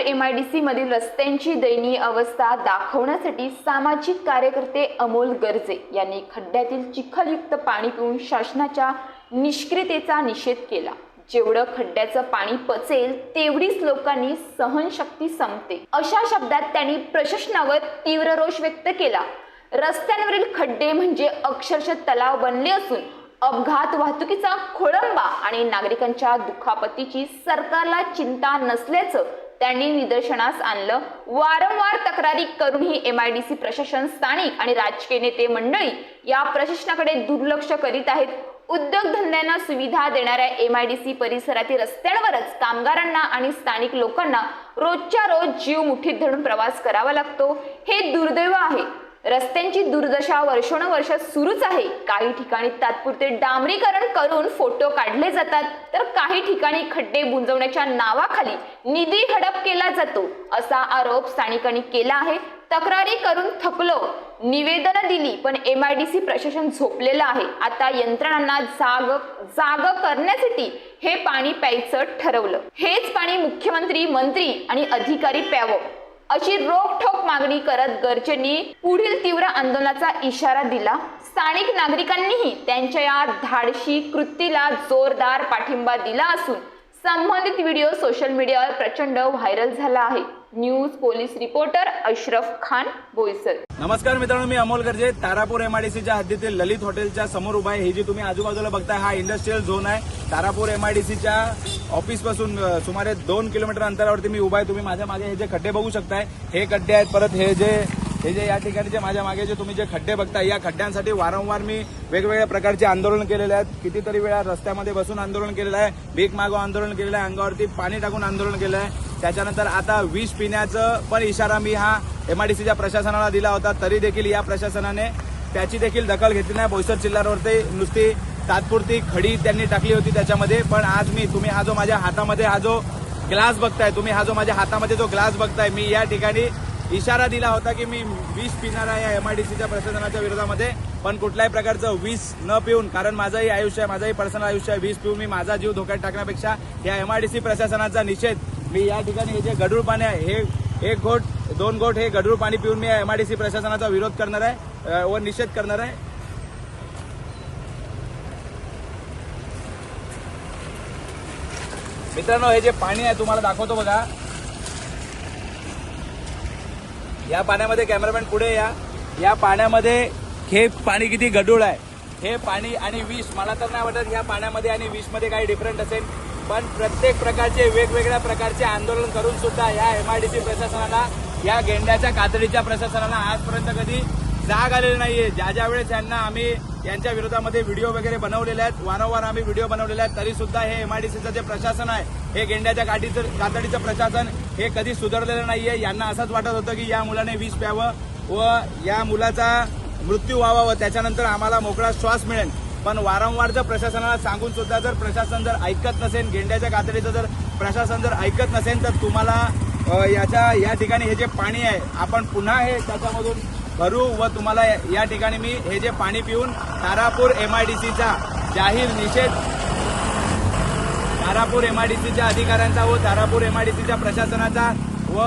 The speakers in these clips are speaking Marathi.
एम आय डी सी मधील रस्त्यांची दयनीय अवस्था दाखवण्यासाठी सामाजिक कार्यकर्ते अमोल गर्जे यांनी खड्ड्यातील चिखलयुक्त पाणी पिऊन शासनाच्या निष्क्रियतेचा निषेध केला. जेवढं खड्ड्याचं पाणी पचेल तेवढीच लोकांनी सहनशक्ती संपते. अशा शब्दात त्यांनी प्रशासनावर तीव्र रोष व्यक्त केला. रस्त्यांवरील खड्डे म्हणजे अक्षरशः तलाव बनले असून अपघात वाहतुकीचा खोळंबा आणि नागरिकांच्या दुखापतीची सरकारला चिंता नसल्याचं त्यांनी निदर्शनास आणलं. वारंवार तक्रारी करूनही एम आय डी सी प्रशासन स्थानिक आणि राजकीय नेते मंडळी या प्रशासनाकडे दुर्लक्ष करीत आहेत. उद्योगधंद्यांना सुविधा देणाऱ्या एम आय डी सी परिसरातील रस्त्यांवरच कामगारांना आणि स्थानिक लोकांना रोजच्या रोज जीव मुठीत धरून प्रवास करावा लागतो. हे दुर्दैव आहे. रस्त्यांची दुर्दशा वर्षानुवर्ष सुरूच आहे. काही ठिकाणी तात्पुरते डांबरीकरण करून फोटो काढले जातात. तर काही ठिकाणी खड्डे बुंजवण्याच्या नावाखाली निधी हडप केला जातो. असा आरोप स्थानिकांनी केला आहे. तक्रारी करून थकलो. निवेदन दिली पण एम आय डी सी प्रशासन झोपलेलं आहे. आता यंत्रणांना जाग जाग करण्यासाठी हे पाणी प्यायचं ठरवलं. हेच पाणी मुख्यमंत्री मंत्री आणि अधिकारी प्यावं. अशी रोखठोक मागणी करत गरजेंनी पुढील तीव्र आंदोलनाचा इशारा दिला. स्थानिक नागरिकांनीही त्यांच्या या धाडशी कृतीला जोरदार पाठिंबा दिला असून संबंधित व्हिडिओ सोशल मीडियावर प्रचंड व्हायरल झाला आहे. News police reporter Ashraf Khan Boisar. नमस्कार मित्रांनो मी अमोल गर्जे. तारापूर एमआयडीसीच्या हद्दीतील ललित हॉटेलच्या समोर उभा आहे. ही जी तुम्ही आजूबाजूला बघताय हा इंडस्ट्रीयल झोन आहे. तारापूर एमआयडीसीच्या डी सीच्या ऑफिसपासून सुमारे दोन किलोमीटर अंतरावरती मी उभा आहे. तुम्ही माझ्या मागे हे जे खड्डे बघू शकताय हे खड्डे आहेत. परत हे जे हे जे या ठिकाणी जे माझ्या मागे जे तुम्ही जे खड्डे बघताय या खड्ड्यांसाठी वारंवार मी वेगवेगळ्या प्रकारचे आंदोलन केलेले आहेत. कितीतरी वेळा रस्त्यामध्ये बसून आंदोलन केलेलं आहे. भीक मागो आंदोलन केलेलं आहे. अंगावरती पाणी टाकून आंदोलन केलं आहे. त्याच्यानंतर आता विष पिण्याचं पण इशारा मी हा एमआयडीसीच्या प्रशासनाला दिला होता. तरी देखील या प्रशासनाने त्याची देखील दखल घेतली नाही. बोईसर जिल्ह्यावरती नुसती तात्पुरती खडी त्यांनी टाकली होती त्याच्यामध्ये. पण आज मी तुम्ही हा जो माझ्या हातामध्ये हा जो ग्लास बघताय तुम्ही हा जो माझ्या हातामध्ये जो ग्लास बघताय मी या ठिकाणी इशारा दिला होता की मी विष पिणार आहे या एमआयडीसीच्या प्रशासनाच्या विरोधामध्ये. पण कुठल्याही प्रकारचं विष न पिऊन कारण माझंही आयुष्य आहे माझंही पर्सनल आयुष्य आहे विष पिऊन मी माझा जीव धोक्यात टाकण्यापेक्षा या एमआयडीसी प्रशासनाचा निषेध. मी या ठिकाणी हे जे गढूळ पाणी आहे हे एक घोट दोन घोट हे गढूळ पाणी पिऊन मी एमआयडीसी प्रशासनाचा विरोध करणार आहे व निषेध करणार आहे. मित्रांनो हे जे पाणी आहे तुम्हाला दाखवतो बघा. या पाण्यामध्ये कॅमेरामॅन पुढे या. या पाण्यामध्ये हे पाणी किती गढूळ आहे. हे पाणी आणि विष मला तर नाही वाटत या पाण्यामध्ये आणि विषमध्ये काही डिफरंट असेल. पण प्रत्येक प्रकारचे वेगवेगळ्या प्रकारचे आंदोलन करून सुद्धा या एमआयडीसी प्रशासनाला या गेंड्याच्या कातडीच्या प्रशासनाला आजपर्यंत कधी जाग आलेली नाहीये. ज्या ज्या वेळेस यांना आम्ही यांच्या विरोधामध्ये व्हिडिओ वगैरे बनवलेले आहेत वारंवार आम्ही व्हिडिओ बनवलेले आहेत तरी सुद्धा हे एमआयडीसीचं जे प्रशासन आहे हे गेंड्याच्या गाठीचं कातडीचं प्रशासन हे कधी सुधारलेलं नाहीये. यांना असंच वाटत होतं की या मुलाने विष प्यावं व या मुलाचा मृत्यू व्हावा व त्याच्यानंतर आम्हाला मोकळा श्वास मिळेल. पण वारंवार जर प्रशासनाला सांगून सुद्धा जर प्रशासन जर ऐकत नसेल गेंड्याच्या कातडीचं जर प्रशासन जर ऐकत नसेल तर तुम्हाला याच्या या ठिकाणी हे जे पाणी आहे आपण पुन्हा हे त्याच्यामधून भरू व तुम्हाला या ठिकाणी मी हे जे पाणी पिऊन तारापूर एमआयडीसीचा जाहीर निषेध तारापूर एमआयडीसीच्या अधिकाऱ्यांचा व तारापूर एमआयडीसीच्या प्रशासनाचा व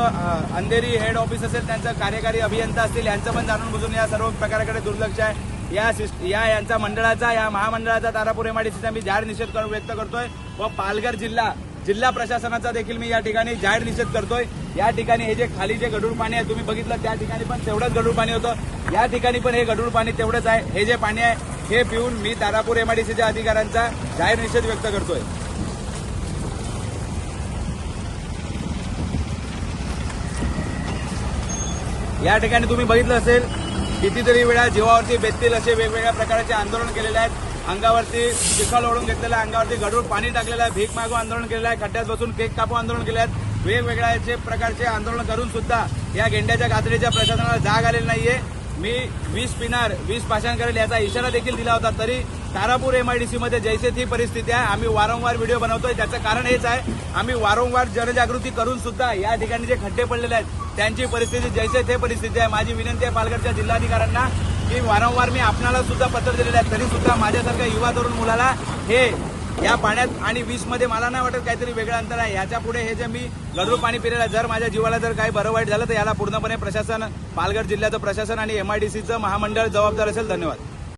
अंधेरी हेड ऑफिस असेल त्यांचं कार्यकारी अभियंता असतील यांचं पण जाणून बुजून या सर्व प्रकाराकडे दुर्लक्ष आहे. या सिस्ट या यांचा मंडळाचा या महामंडळाचा तारापूर माडीचा मी जाहीर निषेध कर- व्यक्त करतोय. व पालघर जिल्हा जिल्हा प्रशासनाचा देखील मी या ठिकाणी जाहीर निषेध करतोय. या ठिकाणी हे जे खाली जे गढूळ पाणी आहे तुम्ही बघितलं त्या ठिकाणी पण तेवढंच गढूळ पाणी होतं. या ठिकाणी पण हे गढूळ पाणी तेवढंच आहे. हे जे पाणी आहे हे पिऊन मी तारापूर एमआयडीसीच्या अधिकाऱ्यांचा जाहीर निषेध व्यक्त करतोय. या ठिकाणी तुम्ही बघितलं असेल कितीतरी वेळा जीवावरती बेततील असे वेगवेगळ्या प्रकारचे आंदोलन केलेले आहेत. अंगावरती चिखल ओढून घेतलेलं आहे अंगावरती गडूळ पाणी टाकलेलं आहे भीक मागू आंदोलन केलेलं आहे खड्ड्यात बसून केक कापू आंदोलन केले आहेत. वेगवेगळ्या प्रकारचे आंदोलन करून सुद्धा या गेंड्याच्या कातडीच्या प्रशासनाला जाग आलेली नाहीये. मी वीस पिणार वीस पाषाण करेल याचा इशारा देखील दिला होता तरी तारापूर एमआयडीसी मध्ये जैसे ती परिस्थिती आहे. आम्ही वारंवार व्हिडिओ बनवतोय. त्याचं कारण हेच आहे. आम्ही वारंवार जनजागृती करून सुद्धा या ठिकाणी जे खड्डे पडलेले आहेत त्यांची परिस्थिती जैसे थे परिस्थिती आहे. माझी विनंती आहे पालघरच्या जिल्हाधिकाऱ्यांना की वारंवार मी आपणाला सुद्धा पत्र दिलेलं आहे. तरी सुद्धा माझ्यासारख्या युवा तरुण मुलाला हे या पाण्यात आणि वीसमध्ये मध्ये मला नाही वाटत काहीतरी वेगळं अंतर आहे. याच्यापुढे हे जे मी गडरू पाणी पिलेलं आहे, जर माझ्या जीवाला जर काही बरं वाईट झालं तर याला पूर्णपणे प्रशासन पालघर जिल्ह्याचं प्रशासन आणि एमआयडीसीचं महामंडळ जबाबदार असेल. धन्यवाद.